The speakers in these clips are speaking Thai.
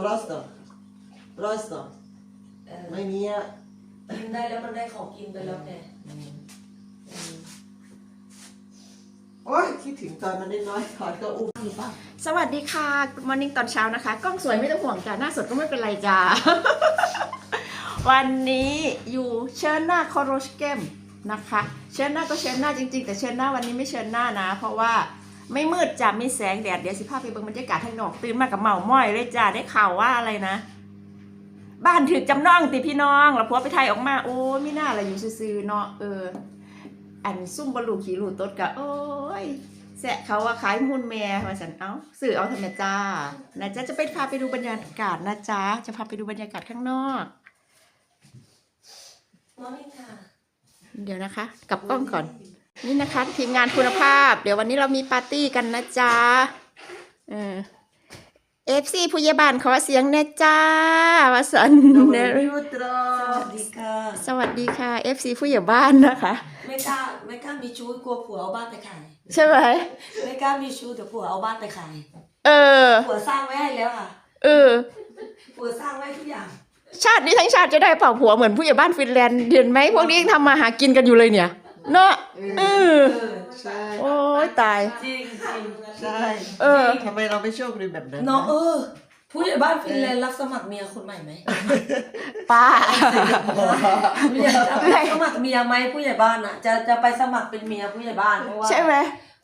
Просто. Просто. เออ ไม่มีอ่ะ กินได้แล้วมันได้ของกินไปแล้วไง โอ้ยคิดถึงตอนมันได้น้อยๆถอดก็อุ้มมีป่ะ สวัสดีค่ะ Good Morning ตอนเช้านะคะ กล้องสวยไม่ต้องห่วงจ้าหน้าสดก็ไม่เป็นไรจ้า วันนี้อยู่เชิญหน้าคอโรชเกมนะคะ เชิญหน้าก็เชิญหน้าจริงๆ แต่เชิญหน้าวันนี้ไม่เชิญหน้านะ เพราะว่า ไม่มืดจ้ะมีแสงแดดเดี๋ยวสิภาพไปเบิ่งบรรยากาศข้างนอกตื่นมากับเหมาม้อยเลยจ้าได้ข่าวว่าอะไรนะ บ้านถึกจำนองติพี่น้องแล้วผัวไปไทยออกมา โอ้ยไม่น่าอะไรอยู่ซื่อๆเนาะเออ อันซุ่มบลูขี่ลูตดกะโอ้ยแสะเขาว่าขายมูลแม่มาสันเอาสื่อเอาทำไมจ้านะจ๊ะจะไปพาไปดูบรรยากาศนะจ๊ะจะพาไปดูบรรยากาศข้างนอกมอร์นิ่งค่ะ เดี๋ยวนะคะ กลับกล้องก่อน นี่นะคะทีมงานคุณภาพ เดี๋ยววันนี้เรามีปาร์ตี้กันนะจ๊ะเออฟซีผู้ใหญ่บ้านขอเสียงแน่จ้าวาสันเนเนริวตรสวัสดีค่ะ สวัสดีค่ะ FC ผู้ใหญ่บ้านนะคะ ไม่กล้าไม่กล้ามีชู้กลัวผัวเอาบ้านไปขายใช่ไหมไม่กล้ามีชู้เดี๋ยวผัวเอาบ้านไปขาย เออ ผัวสร้างไว้ให้แล้วค่ะ เออ ผัวสร้างไว้ทุกอย่าง ชาตินี้ทั้งชาติจะได้เป่าผัวเหมือนผู้ใหญ่บ้านฟินแลนด์เห็นไหมพวกนี้ยังทำมาหากินกันอยู่เลยเนี่ย เนาะเออเออใช่โอ้ยตาย จริงจริงใช่เออ ทำไมเราไม่โชคดีแบบนั้นเนาะเออ ผู้ใหญ่บ้านฟินแลนด์รับสมัครเมียคนใหม่ไหมป้า ผู้ใหญ่บ้านรับสมัครเมียไหมผู้ใหญ่บ้านอะ จะจะไปสมัครเป็นเมียผู้ใหญ่บ้านเพราะว่าใช่ไหม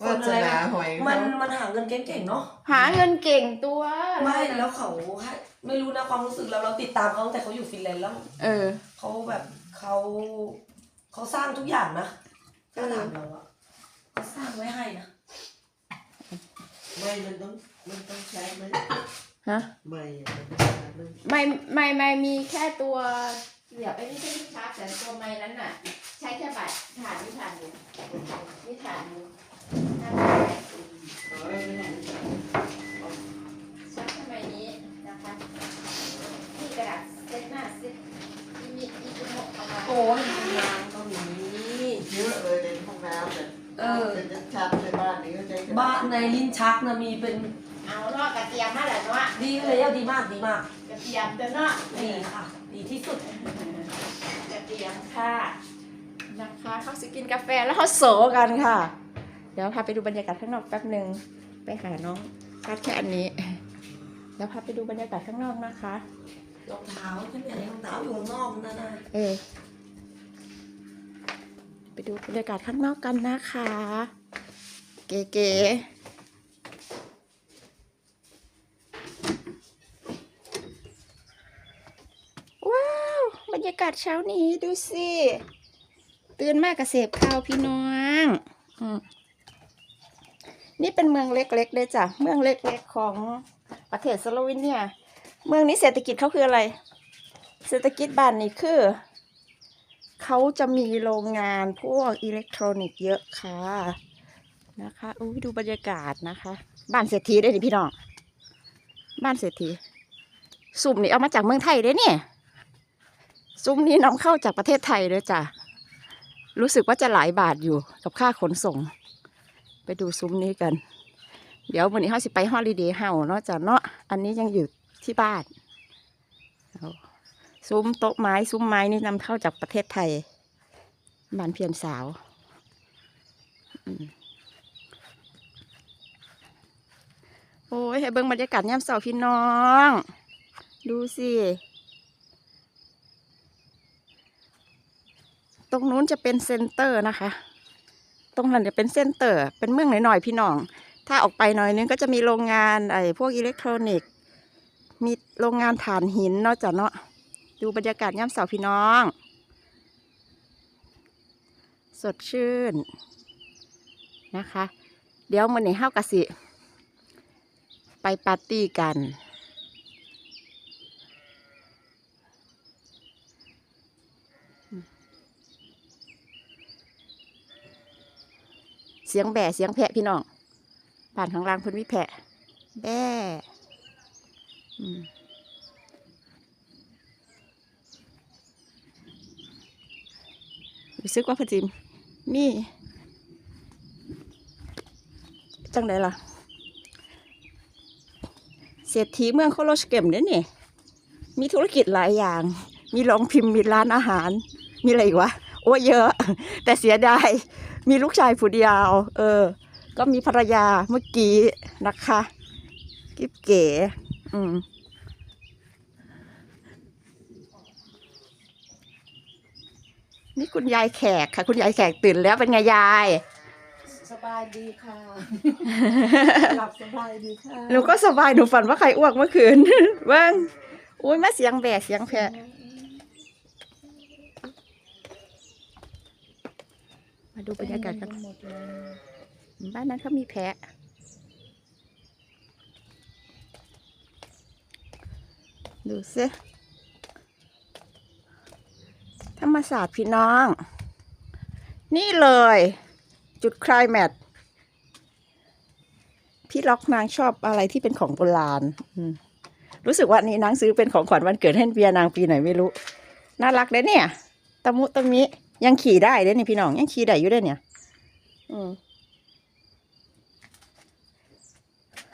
ว่าจะหาหอยมันมันหาเงินเก่งๆเนาะหาเงินเก่งตัวไม่แล้วเขาให้ไม่รู้นะความรู้สึกเราเราติดตามเขาตั้งแต่เขาอยู่ฟินแลนด์แล้ว เออเขาแบบเขาเขาสร้างทุกอย่างนะ ถ้าถามเราอะเขาสร้างไว้ให้นะไม่มันต้องมันต้องใช้ไหมฮะไม่อะมันต้องใช้ไหมไม่ไม่ไม่มีแค่ตัวเดี๋ยวไอ้นี่ที่ชาร์จแต่ตัวไม้นั้นน่ะ ใช้แค่บัตรฐานนิทานอยู่นิทานอยู่นั่นแหละเอาไว้ไม่ได้ชาร์จทำไมนี้นะคะนี่กระดาษเซ็ตหน้าเซ็ตอีมิอีจุโมะเอามา โอ้ยทำงานตรงนี้ เยอะเลยในห้องน้ำเนี่ย เออ เป็นชัดๆในบ้านนี้ก็ใช้กระดษ บ้าน ในลิ้นชักนะมีเป็นเอาเนาะกระเทียมมาแหละเนาะดีเลยอะดีมากดีมาก กระเทียมเด้อเนาะดีค่ะ ดีที่สุดกระเทียมค่ะนะคะเขาสิกินกาแฟแล้วเขาโสกันค่ะ เดี๋ยวพาไปดูบรรยากาศข้างนอกแป๊บหนึ่งไปหาน้องคาดแค่อันนี้เดี๋ยวพาไปดูบรรยากาศข้างนอกนะคะรองเท้าฉันอยากได้รองเท้าอยู่ข้างนอกนั่นนะเออไปดูบรรยากาศข้างนอกกันนะคะ เก๋ๆว้าว บรรยากาศ เช้านี้ดูสิตื่นมากกระเสพข้าวพี่น้องอมนี่เป็นเมืองเล็กๆเลยจ้ะเมืองเล็กๆของประเทศสโลวีเนีย เมืองนี้เศรษฐกิจเขาคืออะไร เศรษฐกิจบ้านนี้คือเขาจะมีโรงงานพวกอิเล็กทรอนิกส์เยอะค่ะนะคะอุ้ยดูบรรยากาศนะคะ บ้านเศรษฐีได้ดิพี่น้อง บ้านเศรษฐีสุ่มนี่เอามาจากเมืองไทยเด้เนี่ย ซุ้มนี้นำเข้าจากประเทศไทยเลยจ้ะ รู้สึกว่าจะหลายบาทอยู่กับค่าขนส่ง ไปดูซุ้มนี้กัน เดี๋ยววันนี้เขาสิไปฮอลิเดย์เฮาเนาะจ้ะเนาะ อันนี้ยังอยู่ที่บ้านซุ้มโต๊ะไม้ซุ้มไม้นี่นำเข้าจากประเทศไทยบ้านเพียนสาว โอ้ยให้เบิ่งบรรยากาศยามเสาพี่น้อง ดูสิ รงนู้นจะเป็นเซ็นเตอร์นะคะ ตรงนั้นจะเป็นเซ็นเตอร์ เป็นเมืองหน่อยๆพี่น้อง ถ้าออกไปหน่อยนึงก็จะมีโรงงานไอ้พวกอิเล็กทรอนิกส์ มีโรงงานถ่านหินเนาะจ้ะเนาะ ดูบรรยากาศย่ำเสาพี่น้อง สดชื่นนะคะ เดี๋ยวมันในห้าวกะสิ ไปปาร์ตี้กัน เสียงแบ่เสียงแพะพี่น้องผ่านข้างล่างพิ่นวิแพะ แบ่อืมรู้สึกว่าพจิมมีจังไดล่ะเสียงรษฐีเมืองโคโลสเกมเนี่ยนี่ มีธุรกิจหลายอย่าง มีโรงพิมพ์ มีร้านอาหาร มีอะไรอีกวะ โอ้เยอะ แต่เสียดายมีลูกชายผู้เดียว เออ ก็มีภรรยาเมื่อกี้นะคะกิ๊บเก๋อืมนี่คุณยายแขกค่ะ คุณยายแขกตื่นแล้วเป็นไงยาย สบายดีค่ะ หลับสบายดีค่ะ หนูก็สบายหนูฝันว่าใครอ้วกเมื่อคืนเบ้างอุ้ยแม่เสียงแบกเสียงแผะ มาดูบรรยากาศกันหมดเลยบ้านนั้นเขามีแพะ ดูสิธรรมศาสตร์พี่น้อง นี่เลย จุดคลายแมทพี่ล็อกนางชอบอะไรที่เป็นของโบราณรู้สึกว่านี่นางซื้อเป็นของขวัญวันเกิดให้เบียนางปีไหนไม่รู้ น่ารักเลยเนี่ย ตะมุตะมิ ยังขี่ได้เลยนี่พี่น้องยังขี่ได้อยู่เลยเนี่ย อืม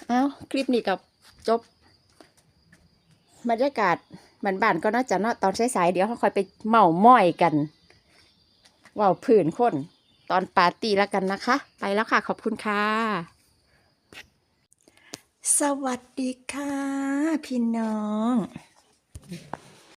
เอาคลิปนี้กับจบบรรยากาศบ้านๆก็น่าจะเนาะตอนสายๆเดี๋ยวเขาคอยไปเมาม้อยกันว่าผื่นคนตอนปาร์ตี้แล้วกันนะคะ ไปแล้วค่ะ ขอบคุณค่ะ สวัสดีค่ะ พี่น้อง